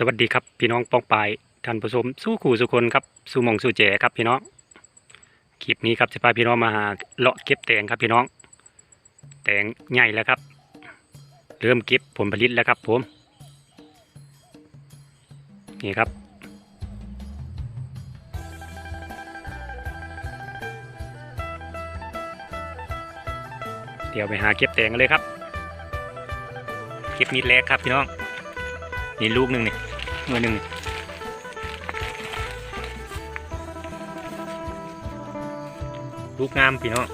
สวัสดีครับพี่น้องปองปายท่านผู้ชมสู้ขู่สุคนครับสู้มองสู้แจ๋ครับพี่น้องคลิปนี้ครับจะพาพี่น้องมาหาเลาะเก็บแตงครับพี่น้อง แตงใหญ่แล้วครับ เริ่มเก็บผลผลิตแล้วครับผมนี่ครับ เดี๋ยวไปหาเก็บแตงกันเลยครับเก็บนิดแรกครับพี่น้อง นี่ลูกหนึ่งนี่เมือหนึ่งลูกงามพี่น้อง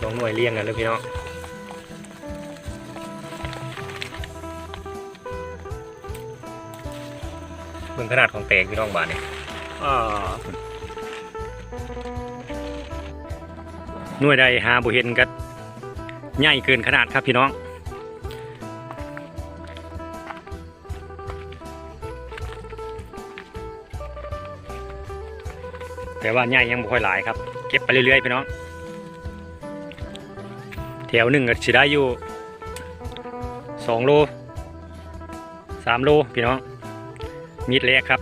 สองหน่วยเลี้ยงกันเลยพี่น้องเบิ่งขนาดของแตงพี่น้องบานนี่อ้าหน่วยใดหาบุเห็นก็ใหญ่เกินขนาดครับพี่น้องแต่ว่าใหญ่ยังบ่ค่อยหลายครับ เก็บไปเรื่อยๆพี่น้อง แถวหนึ่งก็สิได้อยู่สองโลสามโลพี่น้องมิดแรกครับ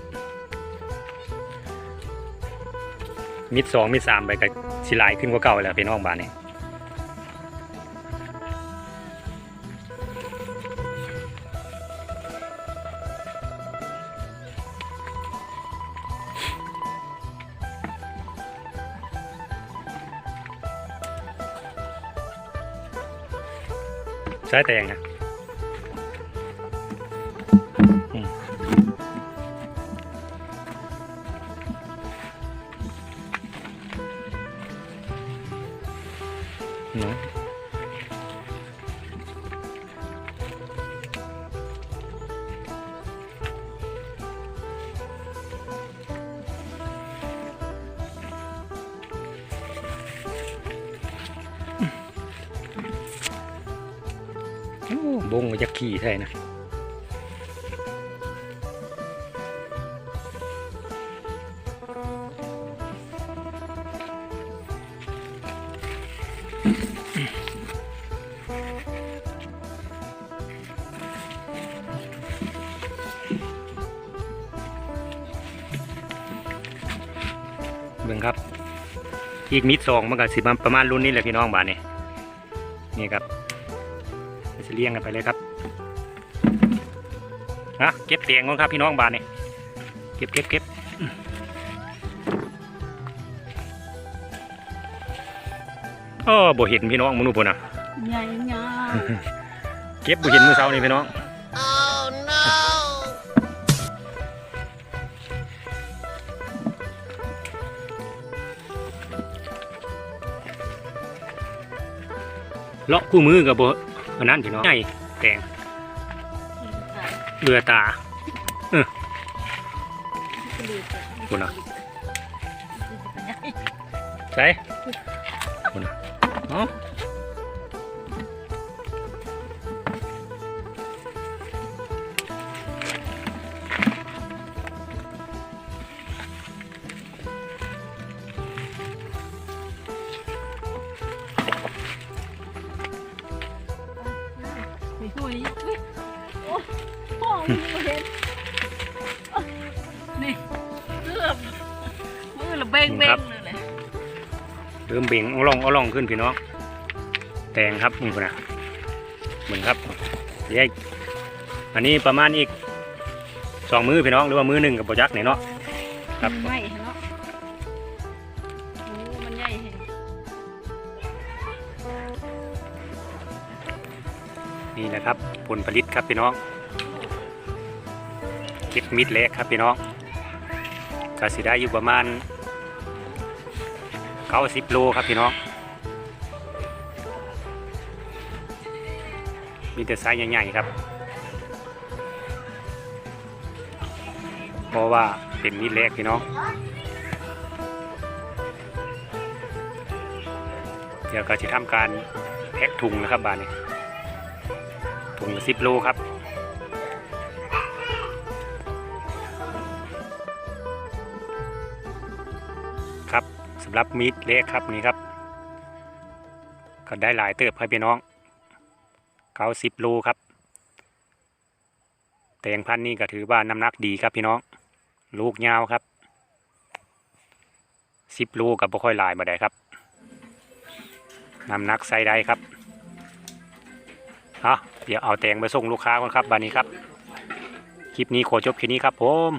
มิดสองมิดสามไปก็สิหลายขึ้นกว่าเก่าแล้วพี่น้องบ้านนี้ ใช้แตงนะเนาะ บงมาจะขี่ใช่นะเบิ่งครับ อีกมิดสองมันก็สิประมาณรุ่นนี้แหละพี่น้องบ้านนี่นี่ครับ จะเลี้ยงกันไปเลยครับนะเก็บเตียงก่อนครับพี่น้องบ้านนี่เก็บเก็บเก็บโอ้บ่เห็นพี่น้องมนุษย์พุ่นน่ะใหญ่ใหญ่เก็บบ่เห็นมือเช้านี่พี่น้อง Oh no! เลาะคู่มือกับบ่ อันนั้นพี่น้องใหญ่แตงเรือตาคุณน่ะใช่คุณน่ะเอ้ามี หัวนี้อุ๊ยโอ้พ่อมึงบ่เห็นนี่เกือบมือละเบงเบงเลยแหละเริ่มเบ่งเอาลองเอาลองขึ้นพี่น้องแตงครับนี่คุณน่ะเหมือนครับแยกอันนี้ประมาณอีกสองมือพี่น้องหรือว่ามือหนึ่งกับโปรจักเนี่ยเนาะครับมันใหญ่เนาะ นี่นะครับผลผลิตครับพี่น้องเก็บมิดเล็กครับพี่น้องกสิได้อยู่ประมาณเก้าสิบโลครับพี่น้อง มีแต่ไซส์ใหญ่ๆครับ เพราะว่าเป็นมิดเล็กพี่น้อง เดี๋ยวก็จะทำการแพ็คถุงนะครับบานนี้ ถุงสิบโลครับครับสำหรับมีดเล็กครับนี่ครับ ก็ได้หลายเติบครับพี่น้องเก้าสิบโลครับ แตงพันธุ์นี่ก็ถือว่าน้ำหนักดีครับพี่น้อง ลูกยาวครับสิบโลกับบ่ค่อยหลายมาได้ครับน้ำหนักใส่ได้ครับ เนาเดี๋ยวเอาแตงไปส่งลูกค้าก่อนครับบานนี้ครับ คลิปนี้ขอจบแค่นี้ครับผม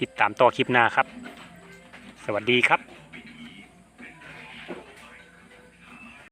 ติดตามต่อคลิปหน้าครับ สวัสดีครับ